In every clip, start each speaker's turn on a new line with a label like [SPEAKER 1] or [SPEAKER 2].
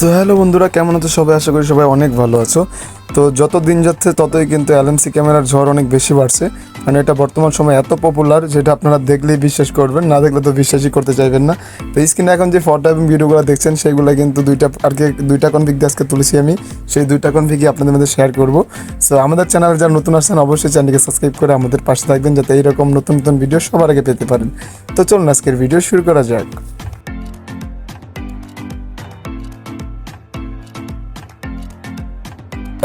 [SPEAKER 1] তো হ্যালো বন্ধুরা, কেমন আছো সবাই? আশা করি সবাই অনেক ভালো আছো। তো যত দিন যাচ্ছে, ততই কিন্তু এলএমসি ক্যামেরার ঝড় অনেক বেশি বাড়ছে। মানে এটা বর্তমান সময় এত পপুলার যেটা আপনারা দেখলেই বিশ্বাস করবেন, না দেখলে তো বিশ্বাসই করতে চাইবেন না। তো স্ক্রিনে এখন যে ফটো এবং ভিডিওগুলো দেখছেন, সেগুলো কিন্তু দুইটা আর কি, দুইটা কনফিগ দিয়ে আজকে তুলেছি আমি। সেই দুইটা কনফিগই আপনাদের মধ্যে শেয়ার করব। সো আমাদের চ্যানেলে যারা নতুন আসছেন, অবশ্যই চ্যানেলকে সাবস্ক্রাইব করে আমাদের পাশে থাকবেন, যাতে এইরকম নতুন নতুন ভিডিও সবার আগে পেতে পারেন। তো চলুন আজকের ভিডিও শুরু করা যাক।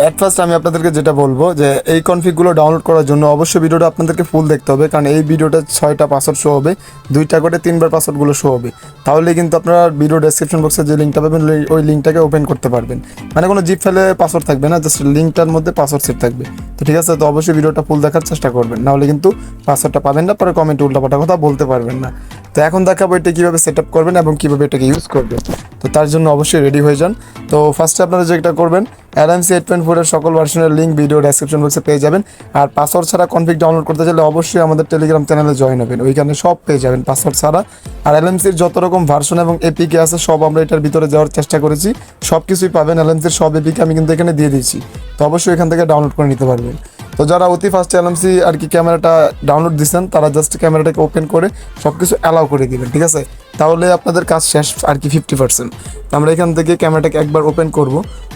[SPEAKER 1] অ্যাট ফার্স্ট আমি আপনাদেরকে যেটা বলব যে এই কনফিগগুলো ডাউনলোড করার জন্য অবশ্যই ভিডিওটা আপনাদেরকে ফুল দেখতে হবে। কারণ এই ভিডিওটা ছয়টা পাসওয়ার্ড শো হবে, দুইটা করে তিনবার পাসওয়ার্ডগুলো শো হবে। তাহলে কিন্তু আপনারা ভিডিও ডেসক্রিপশন বক্সে যে লিঙ্কটা পাবেন, ওই লিঙ্কটাকে ওপেন করতে পারবেন। মানে কোনো জিপ ফেলে পাসওয়ার্ড থাকবে না জাস্ট লিঙ্কটার মধ্যে পাসওয়ার্ড সেট থাকবে। তো ঠিক আছে, তো অবশ্যই ভিডিওটা ফুল দেখার চেষ্টা করবেন। নাহলে কিন্তু পাসওয়ার্ডটা পাবেন না, পরে কমেন্টে উল্টাপাটা কথা বলতে পারবেন না। তো এখন দেখাবো এটা কীভাবে সেট করবেন এবং কীভাবে এটাকে ইউজ করবেন। তো তার জন্য অবশ্যই রেডি হয়ে যান। তো ফার্স্টে আপনারা যেটা করবেন এলএমসি এইট পয়েন্ট ফোরের সকল ভার্সনের লিঙ্ক ভিডিও ডেসক্রিপশন বক্সে পেয়ে যাবেন। আর পাসওয়ার্ড ছাড়া কনফিগ ডাউনলোড করতে চাইলে অবশ্যই আমাদের টেলিগ্রাম চ্যানেলে জয়েন হবেন। ওইখানে সব পেয়ে যাবেন পাসওয়ার্ড ছাড়া। আর এলএমসির যত রকম ভার্সন এবং এপিকে আছে, সব আমরা এটার ভিতরে যাওয়ার চেষ্টা করেছি। সব কিছুই পাবেন এলএমসির সব এপিকে আমি কিন্তু এখানে দিয়ে দিয়েছি। তো অবশ্যই এখান থেকে ডাউনলোড করে নিতে পারবেন। তো যারা অতি ফার্স্ট এলএমসি আর কি ক্যামেরাটা ডাউনলোড দিচ্ছেন তারা জাস্ট ক্যামেরাটাকে ওপেন করে সব কিছু অ্যালাউ করে দিবেন, ঠিক আছে? তাহলে আপনাদের কাজ শেষ আর কি ফিফটি পার্সেন্ট আমরা এখান থেকে ক্যামেরাটাকে একবার ওপেন করব।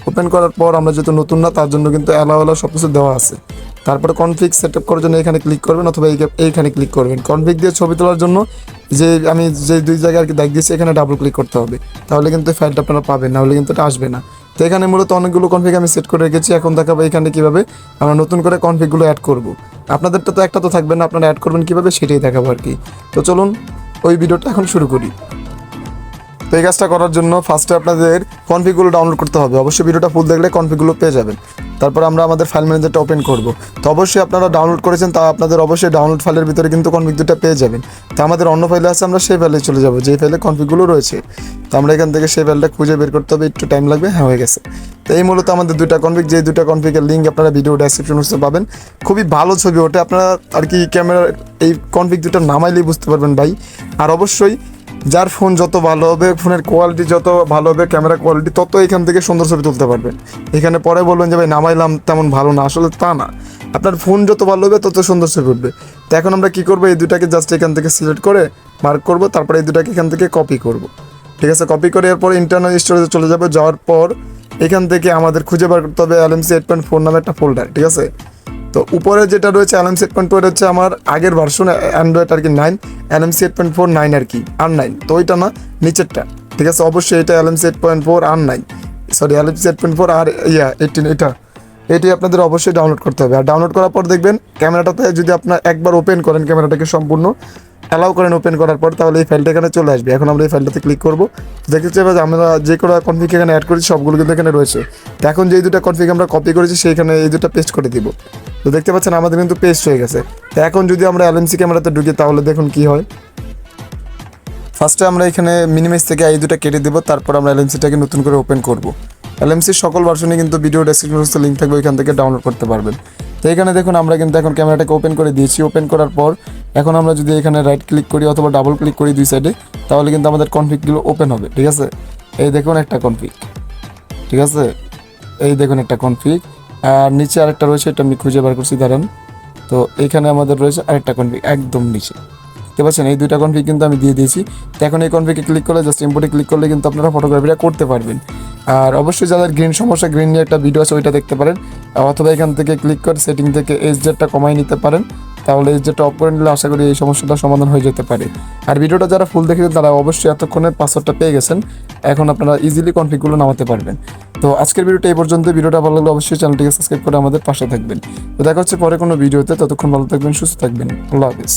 [SPEAKER 1] ওপেন করার পর আমরা যেহেতু নতুন না, তার জন্য কিন্তু অ্যালাউ অ্যালাউ সব কিছু দেওয়া আছে। তারপরে কনফিগ সেট আপ করার জন্য এখানে ক্লিক করবেন অথবা এই- এইখানে ক্লিক করবেন। কনফিগ দিয়ে ছবি তোলার জন্য যে আমি যে দুই জায়গায় আর কি দেখ দিয়েছি, এখানে ডাবল ক্লিক করতে হবে। তাহলে কিন্তু ফাইলটা আপনারা পাবেন না হলে কিন্তু এটা আসবে না। তো এখানে মূলত অনেকগুলো কনফিগ আমি সেট করে রেখেছি, এখন দেখাবো এখানে কীভাবে আমরা নতুন করে কনফিগগুলো অ্যাড করব। আপনাদেরটা তো একটা তো থাকবে না, আপনারা অ্যাড করবেন কীভাবে সেটাই দেখাবো আর কি। তো চলুন, ওই ভিডিওটা এখন শুরু করি। তো এই কাজটা করার জন্য ফার্স্টে আপনাদের কনফিগুলো ডাউনলোড করতে হবে। অবশ্যই ভিডিওটা ফুল দেখলে কনফিগুলো পেয়ে যাবেন। তারপর আমরা আমাদের ফাইল ম্যানেজারটা ওপেন করব। তো অবশ্যই আপনারা ডাউনলোড করেছেন, তা আপনাদের অবশ্যই ডাউনলোড ফাইলের ভিতরে কিন্তু কনফিগ দুটা পেয়ে যাবেন। তো আমাদের অন্য ফাইলে আছে, আমরা সেই ফাইলে চলে যাব, যেই ফাইলে কনফিগুলো রয়েছে। তো আমরা এখান থেকে সেই ফাইলটা খুঁজে বের করতে হবে, একটু টাইম লাগবে হ্যাঁ হয়ে গেছে। তো এই মূলত আমাদের দুটা কনফিগ যে দুটা কনফিগের লিঙ্ক আপনারা ভিডিও ডেসক্রিপশন বক্সে পাবেন। খুবই ভালো ছবি ওটা আপনারা আর কি ক্যামেরার এই কনফিগ দুটা নামাইলেই বুঝতে পারবেন ভাই। আর অবশ্যই যার ফোন যত ভালো হবে ফোনের কোয়ালিটি যত ভালো হবে ক্যামেরা কোয়ালিটি তত এখান থেকে সুন্দর ছবি তুলতে পারবেন এখানে পরে বলবেন যে, ভাই, নামাইলাম তেমন ভালো না। আসলে তা না। আপনার ফোন যত ভালো হবে, তত সুন্দর ছবি উঠবে। তো এখন আমরা কী করব? এই দুটাকে জাস্ট এখান থেকে সিলেক্ট করে মার্ক করব, তারপরে এই দুটাকে এখান থেকে কপি করব। ঠিক আছে? কপি করে এরপর ইন্টারনাল স্টোরেজে চলে যাবে। যাওয়ার পর এখান থেকে আমাদের খুঁজে বার করতে হবে এলএমসি এইট পয়েন্ট ফোর নামে একটা ফোল্ডার ঠিক আছে? তো উপরে যেটা রয়েছে এনএমসি এইট পয়েন্ট হচ্ছে আমার আগের ভার্সন অ্যান্ড্রয়েড আর কি nine NMC eight point four nine আর কি, আর নাইন তো ওইটা না, নিচেরটা, ঠিক আছে? অবশ্যই এটা এলএম এইট পয়েন্ট ফোর আর nine sorry LM eight point four আর ইয়া এইটিন এটা, এটি আপনাদের অবশ্যই ডাউনলোড করতে হবে। আর ডাউনলোড করার পর দেখবেন, ক্যামেরাটাতে যদি আপনার একবার ওপেন করেন, ক্যামেরাটাকে সম্পূর্ণ অ্যালাউ করেন ওপেন করার পর তাহলে এই ফাইলটা এখানে চলে আসবে। এখন আমরা এই ফাইলটাতে ক্লিক করব। দেখতে চাইবে যে আমরা যে কোনো কনফিগ এখানে অ্যাড করেছি, সবগুলো কিন্তু এখানে রয়েছে। তো এখন যেই দুটো কনফিগ আমরা কপি করেছি, সেইখানে এই দুটো পেস্ট করে দিব। তো দেখতে পাচ্ছেন, আমাদের কিন্তু পেস্ট হয়ে গেছে। তো এখন যদি আমরা এলএমসি ক্যামেরাতে ঢুকি, তাহলে দেখুন কি হয়। ফার্স্টে আমরা এখানে মিনিমাইজ থেকে এই দুটো কেটে দেবো, তারপর আমরা এলএমসিটাকে নতুন করে ওপেন করব। এলএমসির সকল ভার্সনে কিন্তু ভিডিও ডেসক্রিপশন লিঙ্ক থাকবে, ওইখান থেকে ডাউনলোড করতে পারবেন। তো এখানে দেখুন, আমরা কিন্তু এখন ক্যামেরাটাকে ওপেন করে দিয়েছি। ওপেন করার পর এখন আমরা যদি এখানে রাইট ক্লিক করি অথবা ডাবল ক্লিক করি দুই সাইডে তাহলে কিন্তু আমাদের কনফিকগুলো ওপেন হবে, ঠিক আছে? এই দেখুন একটা কনফিক ঠিক আছে? এই দেখুন একটা কনফিক আর নিচে আরেকটা রয়েছে, এটা আমি খুঁজে বার করছি, দাঁড়ান। তো এখানে আমাদের রয়েছে আরেকটা কনফিক একদম নিচে। দেখতে পাচ্ছেন? এই দুইটা কনফিক কিন্তু আমি দিয়ে দিয়েছি। তো এখন এই কনফিকে ক্লিক করলে জাস্ট ইম্পোর্টে ক্লিক করলে কিন্তু আপনারা ফটোগ্রাফিটা করতে পারবেন। আর অবশ্যই যাদের গ্রিন সমস্যা গ্রিন নিয়ে একটা ভিডিও আছে, ওইটা দেখতে পারেন। অথবা এখান থেকে ক্লিক করে সেটিং থেকে এইচ জেডটা কমাই নিতে পারেন। তাহলে যে টপ করে নিলে আশা করি এই সমস্যাটা সমাধান হয়ে যেতে পারে। আর ভিডিওটা যারা ফুল দেখেছেন, তারা অবশ্যই এতক্ষণে পাসওয়ার্ডটা পেয়ে গেছেন। এখন আপনারা ইজিলি কনফিগুলো নামাতে পারবেন। তো আজকের ভিডিওটা এই পর্যন্ত। ভিডিওটা ভালো লাগলে অবশ্যই চ্যানেলটিকে সাবস্ক্রাইব করে আমাদের পাশে থাকবেন। তো দেখা হচ্ছে পরে কোনো ভিডিওতে। ততক্ষণ ভালো থাকবেন, সুস্থ থাকবেন। আল্লাহ হাফিজ।